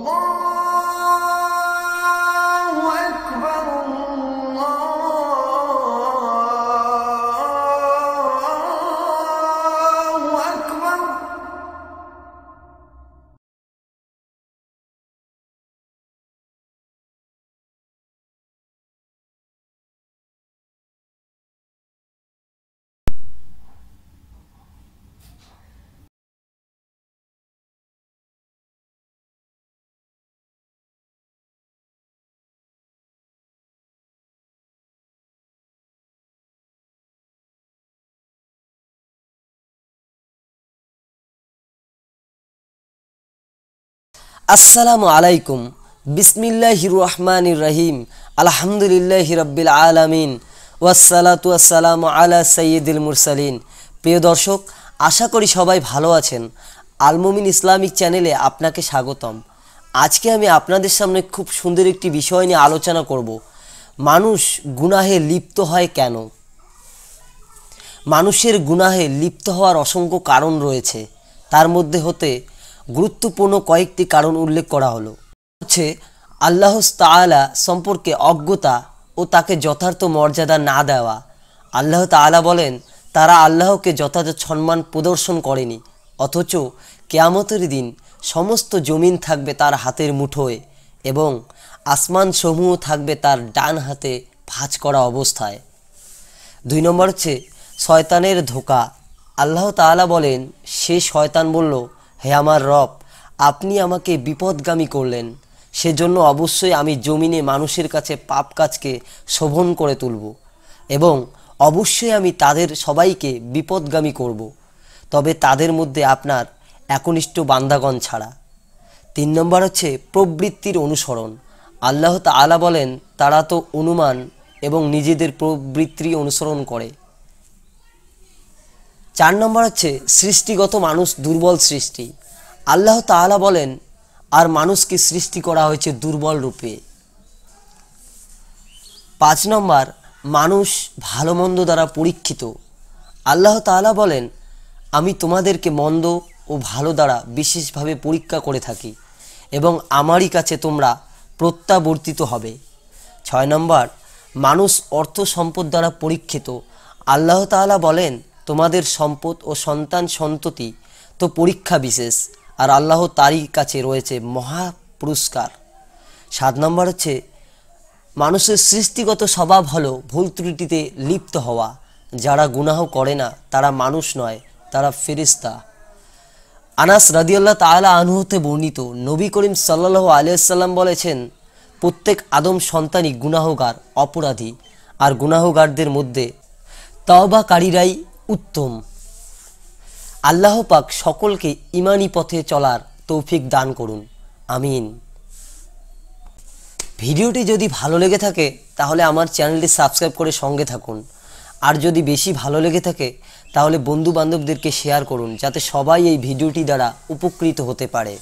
Allah আসসালামু আলাইকুম। বিসমিল্লাহ রহমান রহিম। আলহামদুলিল্লাহ রব্বিল আলামিন। ওয়াসালাতু আসসালামু আলা সৈয়দুল মুরসালিন। প্রিয় দর্শক, আশা করি সবাই ভালো আছেন। আলমমিন ইসলামিক চ্যানেলে আপনাকে স্বাগতম। আজকে আমি আপনাদের সামনে খুব সুন্দর একটি বিষয় নিয়ে আলোচনা করব। মানুষ গুনাহে লিপ্ত হয় কেন? মানুষের গুনাহে লিপ্ত হওয়ার অসংখ্য কারণ রয়েছে। তার মধ্যে হতে গুরুত্বপূর্ণ কয়েকটি কারণ উল্লেখ করা হলো। হচ্ছে, আল্লাহ তাআলা সম্পর্কে অজ্ঞতা ও তাকে যথার্থ মর্যাদা না দেওয়া। আল্লাহ তাআলা বলেন, তারা আল্লাহকে যথাযথ সম্মান প্রদর্শন করেনি, অথচ কেয়ামতের দিন সমস্ত জমিন থাকবে তার হাতের মুঠোয় এবং আসমান সমূহ থাকবে তার ডান হাতে ভাঁজ করা অবস্থায়। দুই নম্বর হচ্ছে, শয়তানের ধোকা। আল্লাহ তাআলা বলেন, সে শয়তান বলল হে আমার রব, আপনি আমাকে বিপদগামী করলেন। সেজন্য অবশ্যই আমি জমিনে মানুষের কাছে পাপ কাজকে শোভন করে তুলব এবং অবশ্যই আমি তাদের সবাইকে বিপদগামী করব। তবে তাদের মধ্যে আপনার একনিষ্ঠ বান্দাগণ ছাড়া। তিন নম্বর হচ্ছে প্রবৃত্তির অনুসরণ। আল্লাহ তাআলা বলেন, তারা তো অনুমান এবং নিজেদের প্রবৃত্তি অনুসরণ করে। চার নম্বর হচ্ছে সৃষ্টিগত মানুষ দুর্বল সৃষ্টি। আল্লাহ তাআলা বলেন, আর মানুষকে সৃষ্টি করা হয়েছে দুর্বল রূপে। পাঁচ নম্বর, মানুষ ভালো মন্দ দ্বারা পরীক্ষিত। আল্লাহ তাআলা বলেন, আমি তোমাদেরকে মন্দ ও ভালো দ্বারা বিশেষভাবে পরীক্ষা করে থাকি এবং আমারই কাছে তোমরা প্রত্যাবর্তিত হবে। ছয় নম্বর, মানুষ অর্থ সম্পদ দ্বারা পরীক্ষিত। আল্লাহ তাআলা বলেন তোমাদের সম্পদ ও সন্তান সন্ততি তো পরীক্ষা বিশেষ, আর আল্লাহ তারই কাছে রয়েছে মহা পুরস্কার। সাত নম্বর হচ্ছে, মানুষের সৃষ্টিগত স্বভাব হলো ভুল ত্রুটিতে লিপ্ত হওয়া। যারা গুনাহ করে না, তারা মানুষ নয়, তারা ফেরিস্তা আনাস রাদিয়াল্লাহ তাআলা আনহুতে বর্ণিত, নবী করিম সাল্লাল্লাহু আলাইহি সাল্লাম বলেছেন, প্রত্যেক আদম সন্তানই গুনাহগার, অপরাধী। আর গুনাহগারদের মধ্যে তওবাকারীরাই উত্তম। আল্লাহ পাক সকলকে ইমানি পথে চলার তৌফিক দান করুন। আমিন। ভিডিওটি যদি ভালো লেগে থাকে, তাহলে আমার চ্যানেলটি সাবস্ক্রাইব করে সঙ্গে থাকুন। আর যদি বেশি ভালো লেগে থাকে, তাহলে বন্ধু বান্ধবদেরকে শেয়ার করুন, যাতে সবাই এই ভিডিওটি দ্বারা উপকৃত হতে পারে।